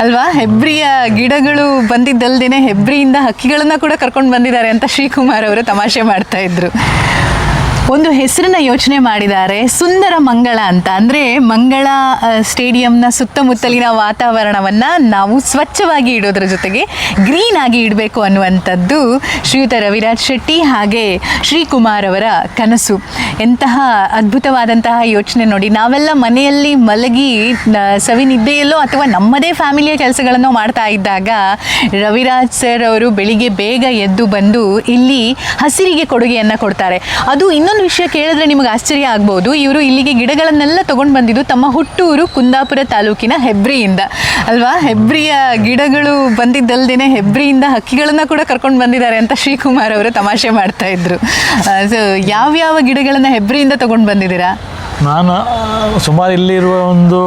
ಅಲ್ವಾ? ಹೆಬ್ರಿಯ ಗಿಡಗಳು ಬಂದಿದ್ದಲ್ದೇನೆ ಹೆಬ್ರಿಯಿಂದ ಹಕ್ಕಿಗಳನ್ನ ಕೂಡ ಕರ್ಕೊಂಡು ಬಂದಿದ್ದಾರೆ ಅಂತ ಶ್ರೀಕುಮಾರ್ ಅವರು ತಮಾಷೆ ಮಾಡ್ತಾ ಇದ್ರು. ಒಂದು ಹೆಸರನ್ನ ಯೋಚನೆ ಮಾಡಿದ್ದಾರೆ, ಸುಂದರ ಮಂಗಳ ಅಂತ. ಅಂದರೆ ಮಂಗಳ ಸ್ಟೇಡಿಯಂನ ಸುತ್ತಮುತ್ತಲಿನ ವಾತಾವರಣವನ್ನು ನಾವು ಸ್ವಚ್ಛವಾಗಿ ಇಡೋದ್ರ ಜೊತೆಗೆ ಗ್ರೀನ್ ಆಗಿ ಇಡಬೇಕು ಅನ್ನುವಂಥದ್ದು ಶ್ರೀಯುತ ರವಿರಾಜ್ ಶೆಟ್ಟಿ ಹಾಗೆ ಶ್ರೀಕುಮಾರ್ ಅವರ ಕನಸು. ಎಂತಹ ಅದ್ಭುತವಾದಂತಹ ಯೋಚನೆ ನೋಡಿ, ನಾವೆಲ್ಲ ಮನೆಯಲ್ಲಿ ಮಲಗಿ ಸವಿ ಸವಿನಿದ್ದೆಯಲ್ಲೋ ಅಥವಾ ನಮ್ಮದೇ ಫ್ಯಾಮಿಲಿಯ ಕೆಲಸಗಳನ್ನು ಮಾಡ್ತಾ ಇದ್ದಾಗ ರವಿರಾಜ್ ಸರ್ ಅವರು ಬೆಳಿಗ್ಗೆ ಬೇಗ ಎದ್ದು ಬಂದು ಇಲ್ಲಿ ಹಸಿರಿಗೆ ಕೊಡುಗೆಯನ್ನು ಕೊಡ್ತಾರೆ. ಅದು ಇನ್ನೊಂದು ವಿಷಯ ಕೇಳಿದ್ರೆ ನಿಮಗೆ ಆಶ್ಚರ್ಯ ಆಗ್ಬೋದು. ಇವರು ಇಲ್ಲಿಗೆ ಗಿಡಗಳನ್ನೆಲ್ಲ ತಗೊಂಡು ಬಂದಿದ್ದು ತಮ್ಮ ಹುಟ್ಟೂರು ಕುಂದಾಪುರ ತಾಲೂಕಿನ ಹೆಬ್ರಿಯಿಂದ. ಅಲ್ವಾ? ಹೆಬ್ರಿಯ ಗಿಡಗಳು ಬಂದಿದ್ದಲ್ದೇನೆ ಹೆಬ್ರಿಯಿಂದ ಹಕ್ಕಿಗಳನ್ನ ಕೂಡ ಕರ್ಕೊಂಡು ಬಂದಿದ್ದಾರೆ ಅಂತ ಶ್ರೀಕುಮಾರ್ ಅವರು ತಮಾಷೆ ಮಾಡ್ತಾ ಇದ್ರು. ಸೊ ಯಾವ್ಯಾವ ಗಿಡಗಳನ್ನ ಹೆಬ್ರಿಯಿಂದ ತಗೊಂಡು ಬಂದಿದ್ದೀರಾ? ನಾನು ಸುಮಾರು ಇಲ್ಲಿರುವ ಒಂದು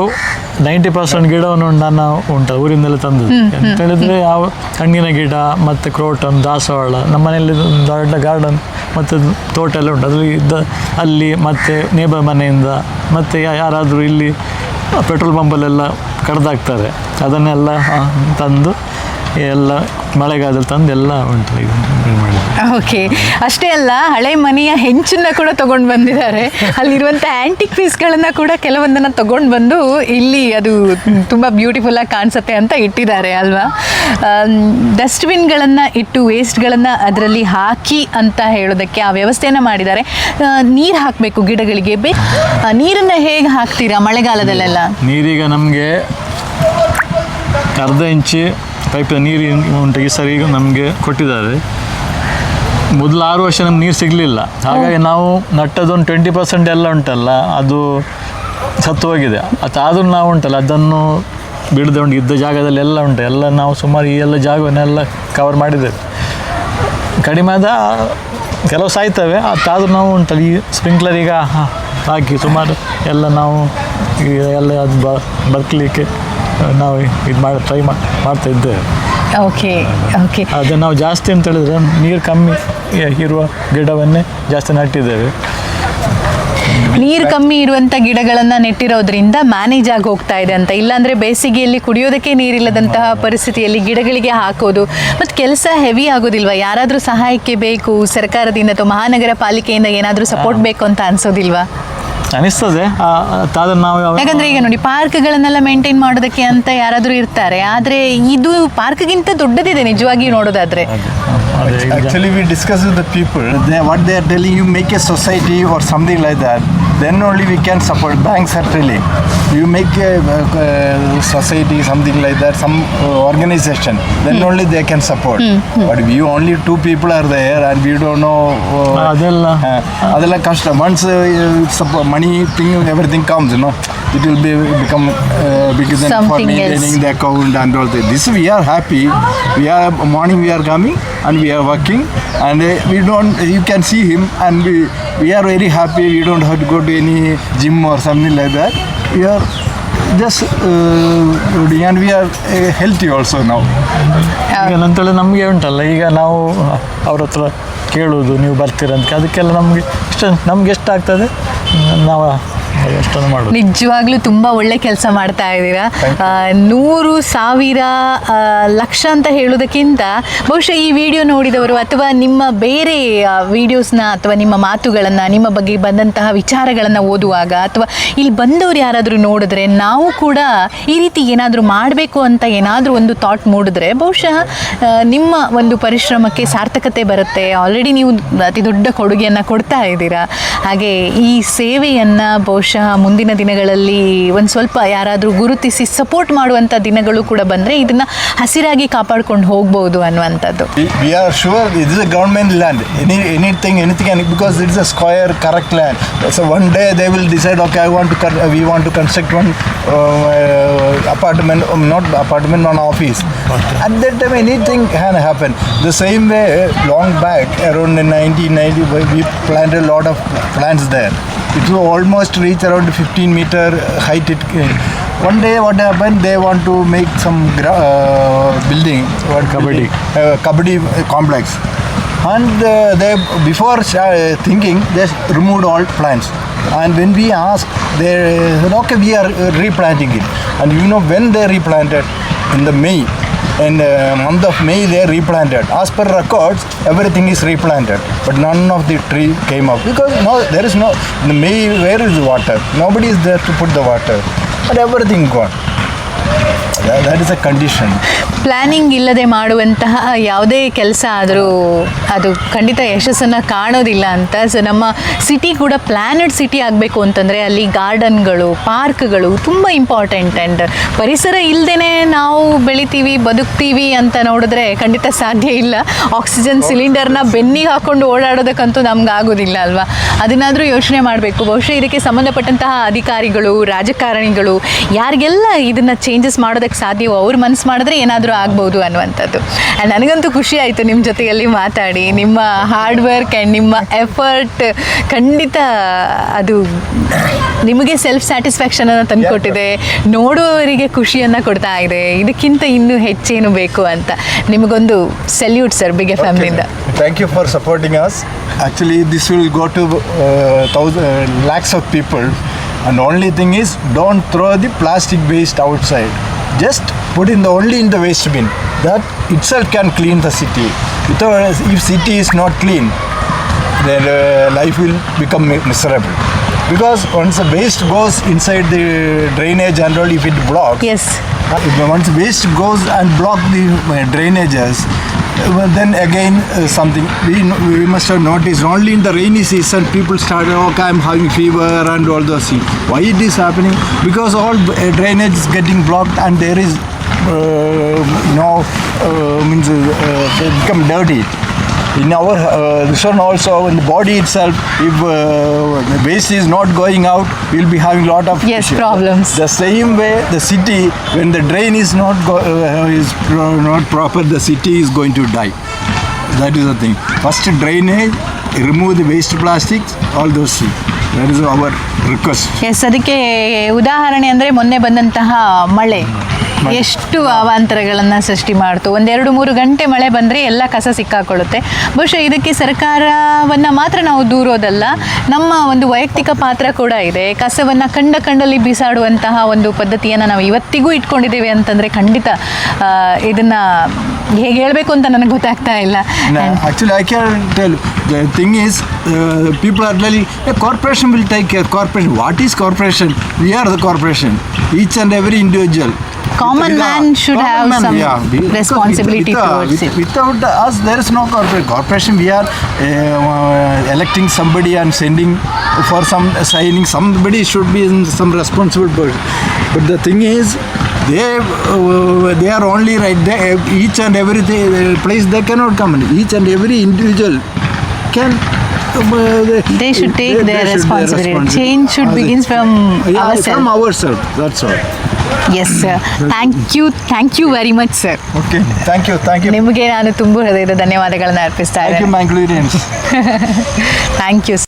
ನೈಂಟಿ ಪರ್ಸೆಂಟ್ ಗಿಡವನ್ನು ನನ್ನ ಉಂಟು ಊರಿಂದಲೇ ತಂದು ಅಂತ ಹೇಳಿದ್ರೆ ಯಾವ ಹಣ್ಣಿನ ಗಿಡ ಮತ್ತು ಕ್ರೋಟನ್ ದಾಸವಾಳ ನಮ್ಮ ಮನೆಯಲ್ಲಿ ದೊಡ್ಡ ಗಾರ್ಡನ್ ಮತ್ತು ತೋಟ ಎಲ್ಲ ಉಂಟು. ಅದರಲ್ಲಿ ಇದ್ದ ಅಲ್ಲಿ ಮತ್ತು ನೇಬರ್ ಮನೆಯಿಂದ ಮತ್ತು ಯಾರಾದರೂ ಇಲ್ಲಿ ಪೆಟ್ರೋಲ್ ಪಂಪಲ್ಲೆಲ್ಲ ಕಡ್ದಾಕ್ತಾರೆ. ಅದನ್ನೆಲ್ಲ ತಂದು ಎಲ್ಲ ಮಳೆಗಾಲದಲ್ಲಿ ತಂದು ಎಲ್ಲ ಉಂಟು. ಮಾಡಿದ್ದು ಓಕೆ. ಅಷ್ಟೇ ಅಲ್ಲ, ಹಳೆ ಮನೆಯ ಹೆಂಚನ್ನ ಕೂಡ ತಗೊಂಡು ಬಂದಿದ್ದಾರೆ. ಅಲ್ಲಿರುವಂಥ ಆ್ಯಂಟಿಕ್ ಪೀಸ್ಗಳನ್ನ ಕೂಡ ಕೆಲವೊಂದನ್ನು ತಗೊಂಡು ಬಂದು ಇಲ್ಲಿ ಅದು ತುಂಬ ಬ್ಯೂಟಿಫುಲ್ ಆಗಿ ಕಾಣಿಸುತ್ತೆ ಅಂತ ಇಟ್ಟಿದ್ದಾರೆ ಅಲ್ವಾ? ಡಸ್ಟ್ಬಿನ್ಗಳನ್ನು ಇಟ್ಟು ವೇಸ್ಟ್ಗಳನ್ನು ಅದರಲ್ಲಿ ಹಾಕಿ ಅಂತ ಹೇಳೋದಕ್ಕೆ ಆ ವ್ಯವಸ್ಥೆಯನ್ನು ಮಾಡಿದ್ದಾರೆ. ನೀರು ಹಾಕಬೇಕು ಗಿಡಗಳಿಗೆ. ನೀರನ್ನು ಹೇಗೆ ಹಾಕ್ತೀರಾ ಮಳೆಗಾಲದಲ್ಲೆಲ್ಲ? ನೀರೀಗ ನಮಗೆ ಅರ್ಧ ಇಂಚು ಪೈಪ್ ನೀರು ಉಂಟು, ಈ ಸರಿ ನಮಗೆ ಕೊಟ್ಟಿದ್ದಾರೆ. ಮೊದಲು ಆರು ವರ್ಷ ನಮ್ಗೆ ನೀರು ಸಿಗಲಿಲ್ಲ. ಹಾಗಾಗಿ ನಾವು ನಟ್ಟದೊಂದು ಟ್ವೆಂಟಿ ಪರ್ಸೆಂಟ್ ಎಲ್ಲ ಉಂಟಲ್ಲ ಅದು ಸತ್ತು ಹೋಗಿದೆ. ಅದಾದ್ರೂ ನಾವು ಉಂಟಲ್ಲ ಅದನ್ನು ಬಿಡದೆ ಉಂಟು ಇದ್ದ ಜಾಗದಲ್ಲಿ ಎಲ್ಲ ಉಂಟು. ಎಲ್ಲ ನಾವು ಸುಮಾರು ಈ ಎಲ್ಲ ಜಾಗವನ್ನೆಲ್ಲ ಕವರ್ ಮಾಡಿದ್ದೇವೆ. ಕಡಿಮೆ ಆದ ಕೆಲವು ಸಾಯ್ತವೆ ಅದಾದರೂ ನಾವು ಉಂಟಲ್ಲ ಈ ಸ್ಪ್ರಿಂಕ್ಲರ್ ಈಗ ಹಾಕಿ ಸುಮಾರು ಎಲ್ಲ ನಾವು ಎಲ್ಲ ಅದು ಬ ಬದುಕಲಿಕ್ಕೆ ನಾವು ಇದು ಮಾಡಿ ಟ್ರೈ ಮಾಡ್ತಾ ಇದ್ದೇವೆ. ಓಕೆ ಓಕೆ ಅದು ನಾವು ಜಾಸ್ತಿ ಅಂತ ಹೇಳಿದ್ರೆ ನೀರು ಕಮ್ಮಿ ಇರುವ ಗಿಡವನ್ನೇ ಜಾಸ್ತಿ ನಟ್ಟಿದ್ದೇವೆ. ನೀರು ಕಮ್ಮಿ ಇರುವಂತ ಗಿಡಗಳನ್ನ ನೆಟ್ಟಿರೋದ್ರಿಂದ ಮ್ಯಾನೇಜ್ ಆಗಿ ಹೋಗ್ತಾ ಇದೆ ಅಂತ. ಇಲ್ಲಾಂದ್ರೆ ಬೇಸಿಗೆಯಲ್ಲಿ ಕುಡಿಯೋದಕ್ಕೆ ನೀರಿಲ್ಲದಂತಹ ಪರಿಸ್ಥಿತಿಯಲ್ಲಿ ಗಿಡಗಳಿಗೆ ಹಾಕೋದು. ಮತ್ತು ಕೆಲಸ ಹೆವಿ ಆಗೋದಿಲ್ವಾ? ಯಾರಾದರೂ ಸಹಾಯಕ್ಕೆ ಬೇಕು ಸರ್ಕಾರದಿಂದ ಅಥವಾ ಮಹಾನಗರ ಪಾಲಿಕೆಯಿಂದ ಏನಾದರೂ ಸಪೋರ್ಟ್ ಬೇಕು ಅಂತ ಅನ್ಸೋದಿಲ್ವಾ? ಅನಿಸ್ತದೆ ಅದಾದ್ರೆ ನಾವು ಯಾಕಂದ್ರೆ ಈಗ ನೋಡಿ ಪಾರ್ಕ್ಗಳನ್ನೆಲ್ಲ ಮೇಂಟೈನ್ ಮಾಡೋದಕ್ಕೆ ಅಂತ ಯಾರಾದರೂ ಇರ್ತಾರೆ ಆದ್ರೆ ಇದು ಪಾರ್ಕ್ಗಿಂತ ದೊಡ್ಡದಿದೆ ನಿಜವಾಗಿ ನೋಡೋದಾದ್ರೆ ಅದೇ ಈಗ Actually, we discuss with the people. They, what they are telling you, make a society or something like that. Then only we can support. Banks are telling you make a uh, uh, society, something like that, some uh, organization. Then only they can support. But we only two people are there, and we don't know. Uh, thing, uh, ಅದೆಲ್ಲ ಕಷ್ಟ once ಸ್ವಲ್ಪ money thing everything comes know it for be maintaining the account and all that. This we are happy. We are morning we are coming and we are working and uh, we don't. You can see him and we we are very happy. We don't have to go to any gym or something like that. We are just uh, doing and we are uh, healthy also now. ಈಗ ಅಂತೇಳಿ ನಮಗೆ ಉಂಟಲ್ಲ ಈಗ ನಾವು ಅವ್ರ ಹತ್ರ ಕೇಳೋದು ನೀವು ಬರ್ತೀರಂತ ಅದಕ್ಕೆಲ್ಲ ನಮಗೆ ಇಷ್ಟ ನಮ್ಗೆ ಎಷ್ಟು 那我 ನಿಜವಾಗ್ಲೂ ತುಂಬಾ ಒಳ್ಳೆ ಕೆಲಸ ಮಾಡ್ತಾ ಇದ್ದೀರಾ? ನೂರು ಸಾವಿರ ಲಕ್ಷ ಅಂತ ಹೇಳೋದಕ್ಕಿಂತ ಬಹುಶಃ ಈ ವಿಡಿಯೋ ನೋಡಿದವರು ಅಥವಾ ನಿಮ್ಮ ಬೇರೆ ವಿಡಿಯೋಸ್ನ ಅಥವಾ ನಿಮ್ಮ ಮಾತುಗಳನ್ನು, ನಿಮ್ಮ ಬಗ್ಗೆ ಬಂದಂತಹ ವಿಚಾರಗಳನ್ನು ಓದುವಾಗ ಅಥವಾ ಇಲ್ಲಿ ಬಂದವರು ಯಾರಾದರೂ ನೋಡಿದ್ರೆ ನಾವು ಕೂಡ ಈ ರೀತಿ ಏನಾದರೂ ಮಾಡಬೇಕು ಅಂತ ಏನಾದರೂ ಒಂದು ಥಾಟ್ ಮೂಡಿದ್ರೆ ಬಹುಶಃ ನಿಮ್ಮ ಒಂದು ಪರಿಶ್ರಮಕ್ಕೆ ಸಾರ್ಥಕತೆ ಬರುತ್ತೆ. ಆಲ್ರೆಡಿ ನೀವು ಅತಿ ದೊಡ್ಡ ಕೊಡುಗೆಯನ್ನು ಕೊಡ್ತಾ ಇದ್ದೀರಾ. ಹಾಗೆ ಈ ಸೇವೆಯನ್ನು ಬಹುಶಃ ಬಹುಶಃ ಮುಂದಿನ ದಿನಗಳಲ್ಲಿ ಒಂದು ಸ್ವಲ್ಪ ಯಾರಾದರೂ ಗುರುತಿಸಿ ಸಪೋರ್ಟ್ ಮಾಡುವಂಥ ದಿನಗಳು ಕೂಡ ಬಂದರೆ ಇದನ್ನ ಹಸಿರಾಗಿ ಕಾಪಾಡ್ಕೊಂಡು ಹೋಗ್ಬೋದು ಅನ್ನುವಂಥದ್ದು. We are sure is a government land any anything anything on because it's a square correct land so one day they will decide okay I want to con we want to construct one apartment not apartment one office at that time anything han happen the same way long back around nineteen ninety we plan lot of plans there it almost re a lot of plants there. It will almost reach around 15 meter height. It, one day, what happened? They want to make some uh, building. What Kabaddi. uh, Kabaddi complex. And uh, they before uh, thinking, they removed all plants. And when we asked, they said, okay, we are uh, replanting it. And you know when they replanted, in the May. In the month of May, they replanted. As per records, everything is replanted, but none of the tree came up because no, there is no. The May, where is the water? Nobody is there to put the water, but everything gone. That, that is a condition. Planning ಇಲ್ಲದೆ ಮಾಡುವಂತಹ ಯಾವುದೇ ಕೆಲಸ ಆದರೂ ಅದು ಖಂಡಿತ ಯಶಸ್ಸನ್ನು ಕಾಣೋದಿಲ್ಲ ಅಂತ ಸೊ ನಮ್ಮ ಸಿಟಿ ಕೂಡ ಪ್ಲ್ಯಾನೆಡ್ ಸಿಟಿ ಆಗಬೇಕು ಅಂತಂದರೆ ಅಲ್ಲಿ ಗಾರ್ಡನ್ಗಳು ಪಾರ್ಕ್ಗಳು ತುಂಬ ಇಂಪಾರ್ಟೆಂಟ್ ಆ್ಯಂಡ್ ಪರಿಸರ ಇಲ್ಲದೇ ನಾವು ಬೆಳಿತೀವಿ ಬದುಕ್ತೀವಿ ಅಂತ ನೋಡಿದ್ರೆ ಖಂಡಿತ ಸಾಧ್ಯ ಇಲ್ಲ. ಆಕ್ಸಿಜನ್ ಸಿಲಿಂಡರ್ನ ಬೆನ್ನಿಗೆ ಹಾಕೊಂಡು ಓಡಾಡೋದಕ್ಕಂತೂ ನಮ್ಗೆ ಆಗೋದಿಲ್ಲ ಅಲ್ವಾ? ಅದನ್ನಾದರೂ ಯೋಚನೆ ಮಾಡಬೇಕು. ಬಹುಶಃ ಇದಕ್ಕೆ ಸಂಬಂಧಪಟ್ಟಂತಹ ಅಧಿಕಾರಿಗಳು ರಾಜಕಾರಣಿಗಳು ಯಾರಿಗೆಲ್ಲ ಇದನ್ನು ಚೇಂಜಸ್ ಮಾಡೋದಕ್ಕೆ ಸಾಧ್ಯವೋ ಅವ್ರು ಮನಸ್ಸು ಮಾಡಿದ್ರೆ ಏನಾದರೂ ಆಗ್ಬೋದು ಅನ್ನುವಂಥದ್ದು. ಆ್ಯಂಡ್ ನನಗಂತೂ ಖುಷಿ ಆಯಿತು ನಿಮ್ಮ ಜೊತೆಯಲ್ಲಿ ಮಾತಾಡಿ. ನಿಮ್ಮ ಹಾರ್ಡ್ ವರ್ಕ್ ಆ್ಯಂಡ್ ನಿಮ್ಮ ಎಫರ್ಟ್ ಖಂಡಿತ ಅದು ನಿಮಗೆ ಸೆಲ್ಫ್ ಸ್ಯಾಟಿಸ್ಫ್ಯಾಕ್ಷನನ್ನು ತಂದುಕೊಟ್ಟಿದೆ. ನೋಡುವವರಿಗೆ ಖುಷಿಯನ್ನು ಕೊಡ್ತಾ ಇದೆ. ಇದಕ್ಕಿಂತ ಇನ್ನೂ ಹೆಚ್ಚೇನು ಬೇಕು ಅಂತ ನಿಮಗೊಂದು ಸೆಲ್ಯೂಟ್ ಸರ್ ಬಿಗೆ ಫ್ಯಾಮಿಲಿಯಿಂದ Thank you for supporting us. Actually, this will go to uh, thousand, uh, lakhs of people. And only thing is, don't throw the plastic waste outside. Just put in the only in the waste bin. That itself can clean the city. Without, if city is not clean, then uh, life will become mi- miserable. Because once the waste goes inside the drainage and all, if it blocks, yes if once waste goes and block the uh, drainages, uh, well, then again uh, something we, we must have noticed only in the rainy season people started okay I'm having fever and all those things. Why it is happening? Because all uh, drainage is getting blocked and there is uh, know uh, means they become dirty In our uh, this one also in the body itself, if uh, the waste is not going out, we'll be having lot of Yes, issues. problems. The same way, the city, when the drain is not go, uh, is pro- not proper, the city is going to die. That is the thing. First drainage, remove the waste plastics, all those things. That is our request. Yes ಅದಕ್ಕೆ ಉದಾಹರಣೆ ಅಂದರೆ ಮೊನ್ನೆ ಬಂದಂತಹ ಮಳೆ ಎಷ್ಟು ಅವಾಂತರಗಳನ್ನು ಸೃಷ್ಟಿ ಮಾಡ್ತು. ಒಂದೆರಡು ಮೂರು ಗಂಟೆ ಮಳೆ ಬಂದರೆ ಎಲ್ಲ ಕಸ ಸಿಕ್ಕಾಕೊಳ್ಳುತ್ತೆ. ಬಹುಶಃ ಇದಕ್ಕೆ ಸರ್ಕಾರವನ್ನು ಮಾತ್ರ ನಾವು ದೂರೋದಲ್ಲ ನಮ್ಮ ಒಂದು ವೈಯಕ್ತಿಕ ಪಾತ್ರ ಕೂಡ ಇದೆ. ಕಸವನ್ನು ಕಂಡ ಕಂಡಲ್ಲಿ ಬಿಸಾಡುವಂತಹ ಒಂದು ಪದ್ಧತಿಯನ್ನು ನಾವು ಇವತ್ತಿಗೂ ಇಟ್ಕೊಂಡಿದ್ದೇವೆ ಅಂತಂದರೆ ಖಂಡಿತ ಇದನ್ನು ಹೇಗೆ ಹೇಳಬೇಕು ಅಂತ ನನಗೆ ಗೊತ್ತಾಗ್ತಾ ಇಲ್ಲ. Actually I can tell the thing is people are corporation will take care corporation what is corporation we are the corporation each and the corporation. Each and every individual. Common man should have some be- because responsibility with- towards with- it. Without us, there is no corporation. Corporation, we are uh, electing somebody and sending for some signing. Somebody should be in some responsible person. But the thing is, they uh, they are only right there. Each and every uh, place they cannot come. in. Each and every individual can. uh, They should take their should responsibility. Change should As a- begins from Yeah, ourselves. From ourselves. That's all. Yes sir thank you thank you very much sir okay thank you Thank you. ನಿಮಗೆ ನಾನು ತುಂಬ ಹೃದಯದ ಧನ್ಯವಾದಗಳನ್ನು ಅರ್ಪಿಸ್ತಾ ಇದ್ದೇನೆ. Thank you